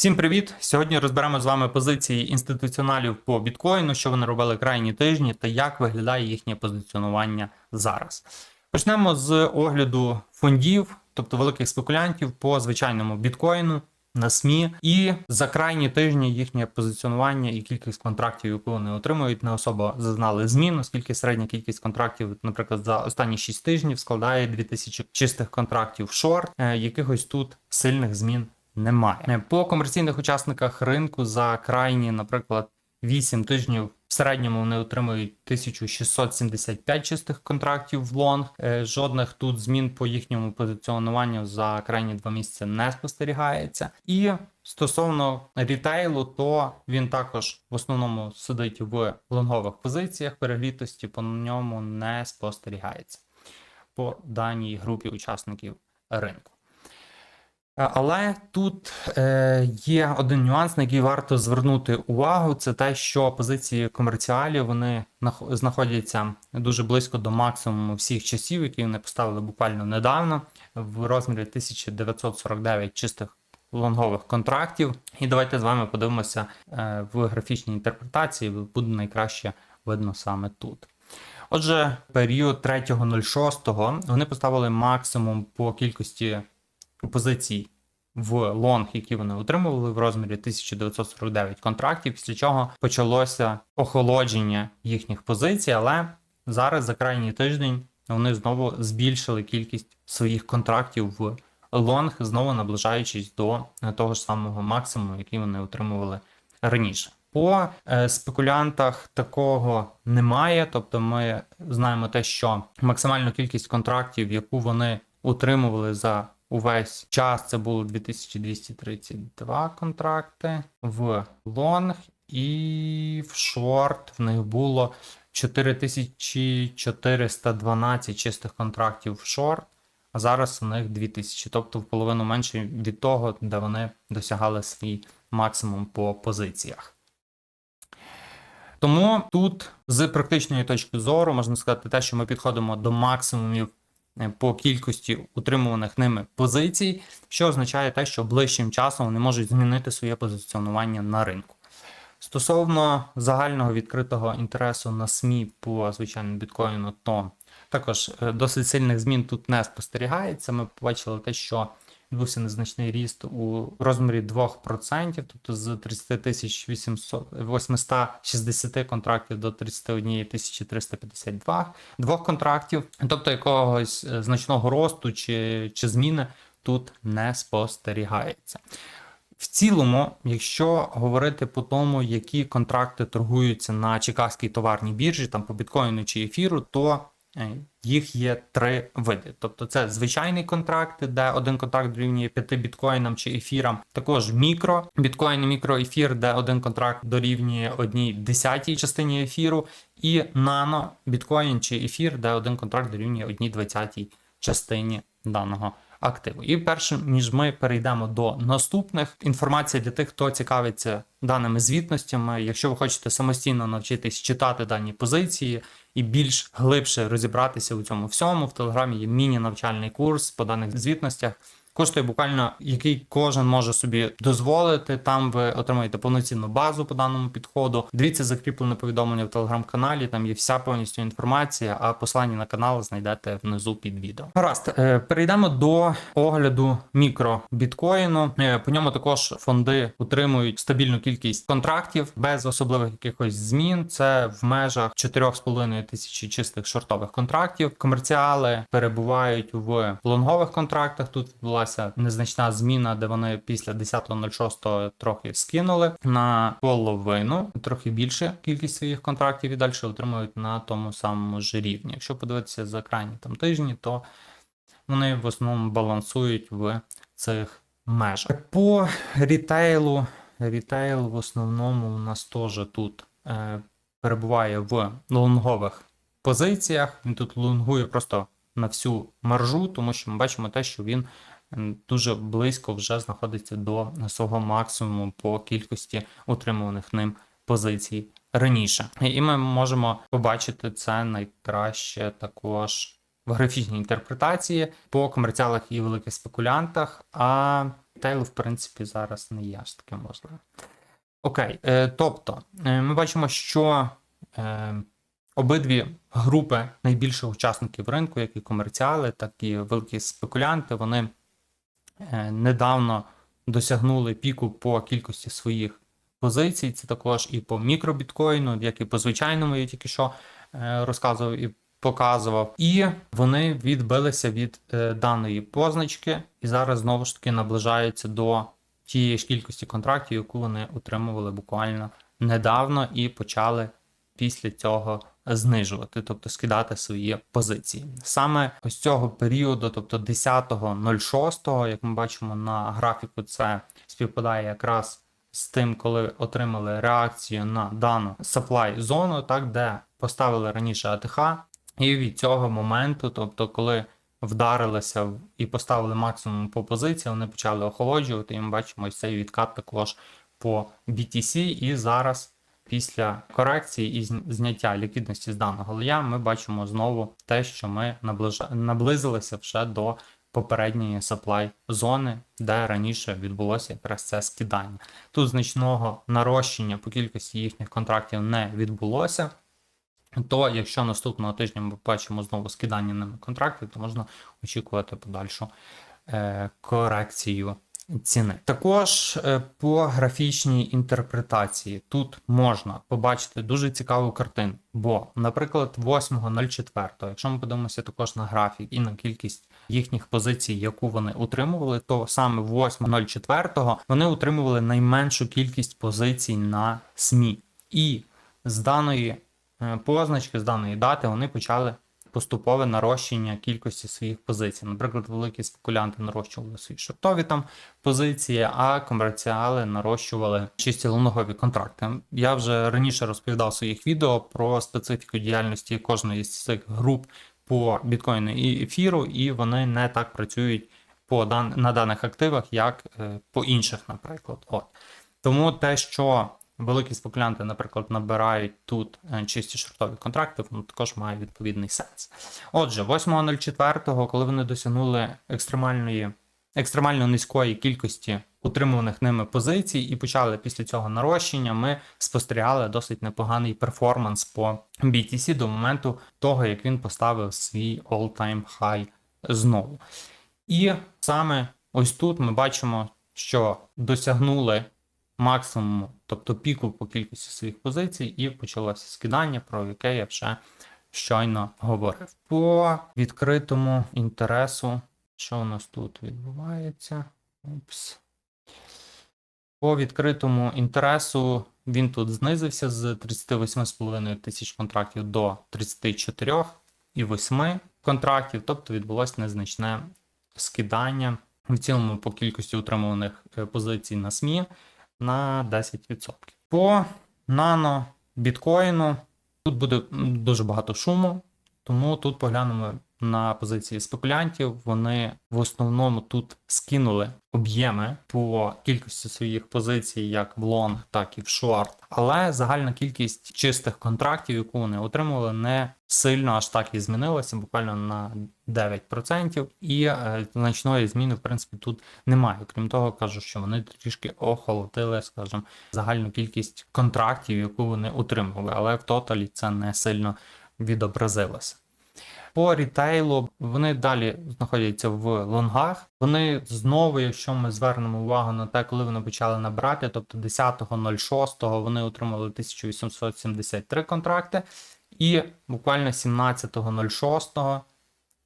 Всім привіт! Сьогодні розберемо з вами позиції інституціоналів по біткоїну, що вони робили крайні тижні та як виглядає їхнє позиціонування зараз. Почнемо з огляду фондів, тобто великих спекулянтів по звичайному біткоїну на СМІ. І за крайні тижні їхнє позиціонування і кількість контрактів, яку вони отримують, не особо зазнали змін, оскільки середня кількість контрактів, наприклад, за останні 6 тижнів складає 2000 чистих контрактів шорт. Е, Якихось тут сильних змін немає. Е, По комерційних учасниках ринку за крайні, наприклад, 8 тижнів в середньому вони отримують 1675 чистих контрактів в лонг. Е, Жодних тут змін по їхньому позиціонуванню за крайні два місяці не спостерігається. І стосовно рітейлу, то він також в основному сидить в лонгових позиціях. Переглітості по ньому не спостерігається по даній групі учасників ринку. Е, Але тут е, є один нюанс, на який варто звернути увагу. Це те, що позиції комерціалів вони знаходяться дуже близько до максимуму всіх часів, які вони поставили буквально недавно, в розмірі 1949 чистих лонгових контрактів. І давайте з вами подивимося е, в графічній інтерпретації, буде найкраще видно саме тут. Отже, період 3.06 вони поставили максимум по кількості позицій в лонг, які вони отримували в розмірі 1949 контрактів, після чого почалося охолодження їхніх позицій, але зараз за крайній тиждень вони знову збільшили кількість своїх контрактів в лонг, знову наближаючись до е, того ж самого максимуму, який вони отримували раніше. По е, спекулянтах такого немає. Тобто, ми знаємо те, що максимальну кількість контрактів, яку вони утримували за увесь час, це було 2232 контракти в лонг, і в шорт в них було 4412 чистих контрактів в шорт. А зараз у них 2000, тобто в половину менше від того, де вони досягали свій максимум по позиціях. Тому тут з практичної точки зору можна сказати те, що ми підходимо до максимумів по кількості утримуваних ними позицій, що означає те, що ближчим часом вони можуть змінити своє позиціонування на ринку. Стосовно загального відкритого інтересу на СМІ по звичайному біткоїну, то також е, досить сильних змін тут не спостерігається. Ми побачили те, що відбувся незначний ріст у розмірі 2%, тобто з 30 тисяч 860 контрактів до 31 тисячі 352 двох контрактів, тобто якогось е, значного росту чи, чи зміни тут не спостерігається. В цілому, якщо говорити по тому, які контракти торгуються на Чикагській товарній біржі, там по біткоїну чи ефіру, то їх є три види. Тобто це звичайні контракти, де один контракт дорівнює 5 біткоїнам чи ефірам. Також мікро біткоін мікроефір, де один контракт дорівнює одній десятій частині ефіру, і нано біткоін чи ефір, де один контракт дорівнює одній двадцятій частині даного активу. І першим, ніж ми перейдемо до наступних інформація для тих, хто цікавиться даними звітностями. Якщо ви хочете самостійно навчитись читати дані позиції і більш глибше розібратися у цьому всьому, в телеграмі є міні-навчальний курс по даних звітностях. Коштує буквально який кожен може собі дозволити. Там ви отримаєте повноцінну базу по даному підходу. Дивіться закріплене повідомлення в телеграм-каналі. Там є вся повністю інформація. А посилання на канал знайдете внизу під відео. Гаразд, е, перейдемо до огляду мікробіткоїну. Е, По ньому також фонди утримують стабільну кількість контрактів без особливих якихось змін. Це в межах 4,5 тисячі чистих шортових контрактів. Комерціали перебувають в лонгових контрактах. Тут відбулася незначна зміна, де вони після 10.06 трохи скинули на половину, трохи більше кількість своїх контрактів і далі отримують на тому самому ж рівні. Якщо подивитися за крайні там тижні, то вони в основному балансують в цих межах. По рітейлу, рітейл в основному у нас теж тут е, перебуває в лонгових позиціях. Він тут лонгує просто на всю маржу, тому що ми бачимо те, що він дуже близько вже знаходиться до свого максимуму по кількості утримуваних ним позицій раніше. І ми можемо побачити це найкраще також в графічній інтерпретації по комерціалах і великих спекулянтах, а Тейл, в принципі, зараз не є аж таке можливо. Окей, е, тобто, е, ми бачимо, що е, обидві групи найбільших учасників ринку, як і комерціали, так і великі спекулянти, вони недавно досягнули піку по кількості своїх позицій. Це також і по мікробіткоїну, як і по звичайному, я тільки що е, розказував і показував. І вони відбилися від е, даної позначки, і зараз знову ж таки наближаються до тієї ж кількості контрактів, яку вони отримували буквально недавно, і почали після цього знижувати, тобто скидати свої позиції. Саме ось цього періоду, тобто 10.06, як ми бачимо на графіку, це співпадає якраз з тим, коли отримали реакцію на дану supply зону, так де поставили раніше АТХ, і від цього моменту, тобто, коли вдарилися і поставили максимум по позиції, вони почали охолоджувати. І ми бачимо цей відкат також по BTC. І зараз, після корекції і зняття ліквідності з даного лоя, ми бачимо знову те, що ми наблизилися вже до попередньої supply зони, де раніше відбулося якраз це скидання. Тут значного нарощення по кількості їхніх контрактів не відбулося. То якщо наступного тижня ми бачимо знову скидання ними контрактів, то можна очікувати подальшу е, корекцію ціни. Також е, по графічній інтерпретації тут можна побачити дуже цікаву картину. Бо, наприклад, 8.04, якщо ми подивимося також на графік і на кількість їхніх позицій, яку вони утримували, то саме 8.04 вони утримували найменшу кількість позицій на СМІ. І з даної е, позначки, з даної дати вони почали поступове нарощення кількості своїх позицій. Наприклад, великі спекулянти нарощували свої шортові там позиції, а комерціали нарощували чисті лонгові контракти. Я вже раніше розповідав в своїх відео про специфіку діяльності кожної з цих груп по біткоїну і ефіру, і вони не так працюють по дан... на даних активах, як е, по інших, наприклад. От. Тому те, що великі спекулянти, наприклад, набирають тут е, чисті шортові контракти, воно також має відповідний сенс. Отже, 8.04, коли вони досягнули екстремальної, екстремально низької кількості утримуваних ними позицій і почали після цього нарощення, ми спостерігали досить непоганий перформанс по BTC до моменту того, як він поставив свій all-time high знову. І саме ось тут ми бачимо, що досягнули максимуму, тобто піку по кількості своїх позицій, і почалося скидання, про яке я вже щойно говорив. По відкритому інтересу, що у нас тут відбувається? Упс. По відкритому інтересу він тут знизився з 38,5 тисяч контрактів до 34,8 контрактів, тобто відбулося незначне скидання в цілому по кількості утримуваних е, позицій на СМІ на 10%. По нано біткоїну тут буде дуже багато шуму, тому тут поглянемо на позиції спекулянтів. Вони в основному тут скинули об'єми по кількості своїх позицій, як в лонг, так і в шорт. Але загальна кількість чистих контрактів, яку вони отримували, не сильно аж так і змінилася, буквально на 9%. І е, значної зміни, в принципі, тут немає. Крім того, кажу, що вони трішки охолодили, скажімо, загальну кількість контрактів, яку вони отримували, але в тоталі це не сильно відобразилося. По рітейлу вони далі знаходяться в лонгах. Вони знову, якщо ми звернемо увагу на те, коли вони почали набирати, тобто 10.06 вони отримали 1873 контракти, і буквально 17.06,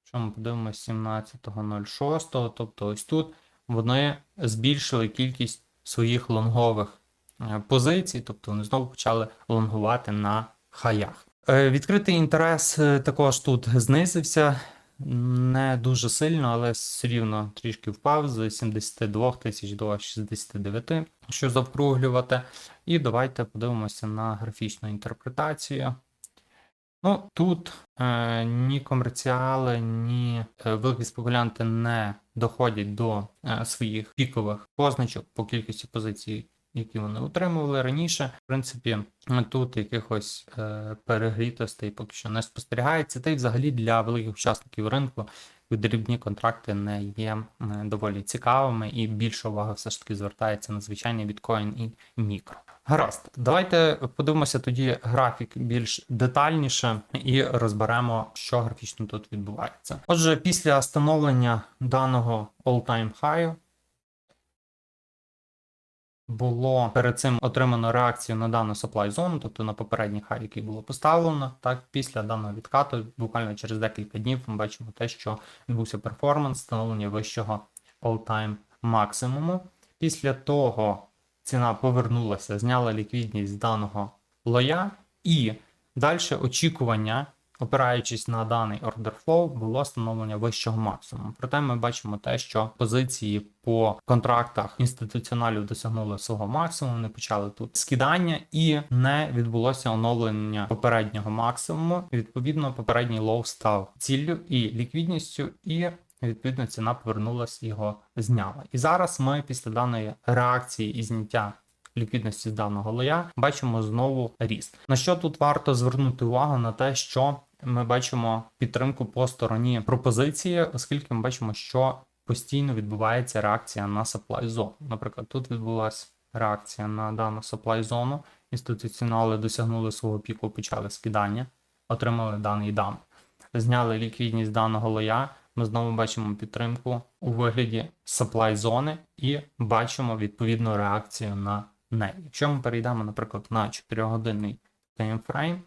якщо ми подивимося 17.06, тобто ось тут вони збільшили кількість своїх лонгових е, позицій, тобто вони знову почали лонгувати на хаях. Е, Відкритий інтерес е, також тут знизився не дуже сильно, але все рівно трішки впав з 72 тисяч до 69, що завкруглювати. І давайте подивимося на графічну інтерпретацію. Ну, тут е, ні комерціали, ні е, великі спекулянти не доходять до е, своїх пікових позначок по кількості позицій які вони утримували раніше. В принципі, тут якихось е, перегрітостей поки що не спостерігається. Та й взагалі для великих учасників ринку дрібні контракти не є доволі цікавими, і більше уваги все ж таки звертається на звичайний біткоін і мікро. Гаразд, давайте подивимося тоді графік більш детальніше і розберемо, що графічно тут відбувається. Отже, після встановлення даного all-time high було перед цим отримано реакцію на дану supply зону, тобто на попередній хай, який було поставлено. Так, після даного відкату, буквально через декілька днів, ми бачимо те, що відбувся перформанс, встановлення вищого all-time максимуму. Після того ціна повернулася, зняла ліквідність даного лоя, і далі очікування, опираючись на даний order flow, було встановлення вищого максимуму. Проте ми бачимо те, що позиції по контрактах інституціоналів досягнули свого максимуму, не почали тут скидання, і не відбулося оновлення попереднього максимуму. Відповідно, попередній лоу став ціллю і ліквідністю, і відповідно ціна повернулась його зняла. І зараз ми після даної реакції і зняття ліквідності з даного лоя бачимо знову ріст. На що тут варто звернути увагу на те, що ми бачимо підтримку по стороні пропозиції, оскільки ми бачимо, що постійно відбувається реакція на supply зону. Наприклад, тут відбулася реакція на дану supply зону. Інституціонали досягнули свого піку, почали скидання, отримали даний дан. Зняли ліквідність даного лоя. Ми знову бачимо підтримку у вигляді supply зони і бачимо відповідну реакцію на неї. Якщо ми перейдемо, наприклад, на 4-годинний таймфрейм,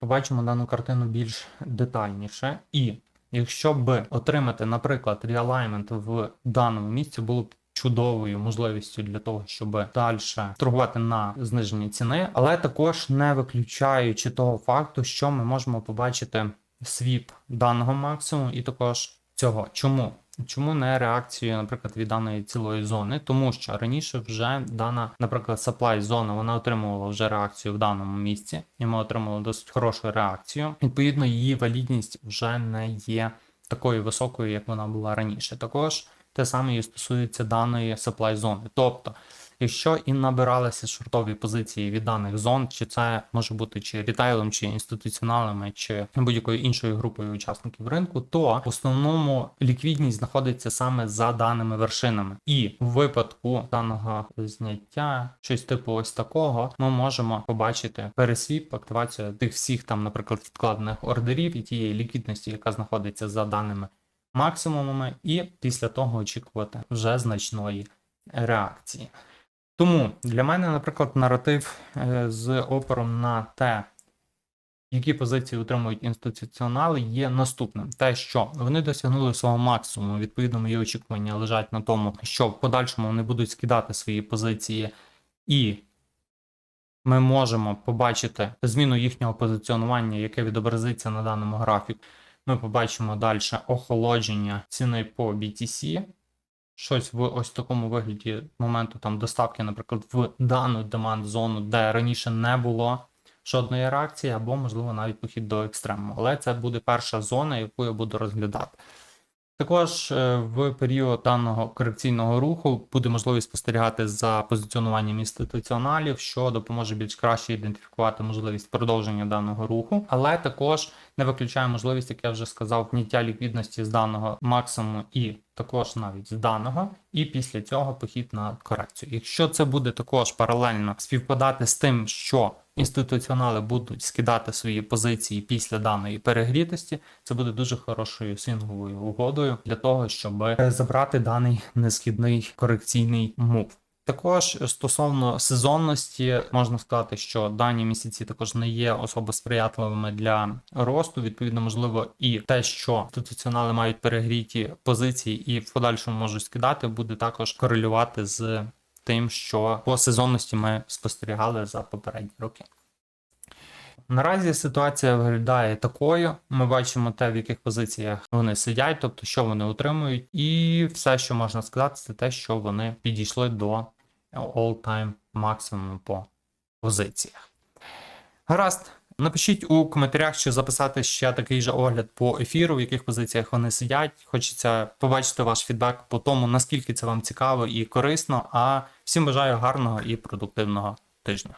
побачимо дану картину більш детальніше. І якщо б отримати, наприклад, реалаймент в даному місці, було б чудовою можливістю для того, щоб далі торгувати на зниженні ціни, але також не виключаючи того факту, що ми можемо побачити свіп даного максимуму і також цього. Чому? Чому не реакцію, наприклад, від даної цілої зони? Тому що раніше вже дана, наприклад, supply зона вона отримувала вже реакцію в даному місці, і ми отримали досить хорошу реакцію. Відповідно, її валідність вже не є такою високою, як вона була раніше. Також те саме і стосується даної supply зони. Тобто, якщо і набиралися шортові позиції від даних зон, чи це може бути чи рітейлом, чи інституціоналами, чи будь-якою іншою групою учасників ринку, то в основному ліквідність знаходиться саме за даними вершинами. І в випадку даного зняття, щось типу ось такого, ми можемо побачити пересвіп, активацію тих всіх там, наприклад, відкладених ордерів і тієї ліквідності, яка знаходиться за даними максимумами, і після того очікувати вже значної реакції. Тому для мене, наприклад, наратив е, з опором на те, які позиції утримують інституціонали, є наступним: те, що вони досягнули свого максимуму. Відповідно, мої очікування лежать на тому, що в подальшому вони будуть скидати свої позиції, і ми можемо побачити зміну їхнього позиціонування, яке відобразиться на даному графіку. Ми побачимо далі охолодження ціни по BTC. Щось в ось такому вигляді моменту там доставки, наприклад, в дану деманд зону, де раніше не було жодної реакції, або, можливо, навіть похід до екстремуму. Але це буде перша зона, яку я буду розглядати. Також е, в період даного корекційного руху буде можливість спостерігати за позиціонуванням інституціоналів, що допоможе більш краще ідентифікувати можливість продовження даного руху, але також не виключає можливість, як я вже сказав, зняття ліквідності з даного максимуму і також навіть з даного, і після цього похід на корекцію. Якщо це буде також паралельно співпадати з тим, що інституціонали будуть скидати свої позиції після даної перегрітості, це буде дуже хорошою свінговою угодою для того, щоб забрати даний несхідний корекційний мув. Також стосовно сезонності, можна сказати, що дані місяці також не є особо сприятливими для росту. Відповідно, можливо, і те, що інституціонали мають перегріті позиції і в подальшому можуть скидати, буде також корелювати з тим, що по сезонності ми спостерігали за попередні роки. Наразі ситуація виглядає такою. Ми бачимо те, в яких позиціях вони сидять, тобто що вони отримують, і все, що можна сказати, це те, що вони підійшли до all-time максимуму по позиціях. Гаразд, Напишіть у коментарях, чи записати ще такий же огляд по ефіру, в яких позиціях вони сидять. Хочеться побачити ваш фідбек по тому, наскільки це вам цікаво і корисно. А всім бажаю гарного і продуктивного тижня.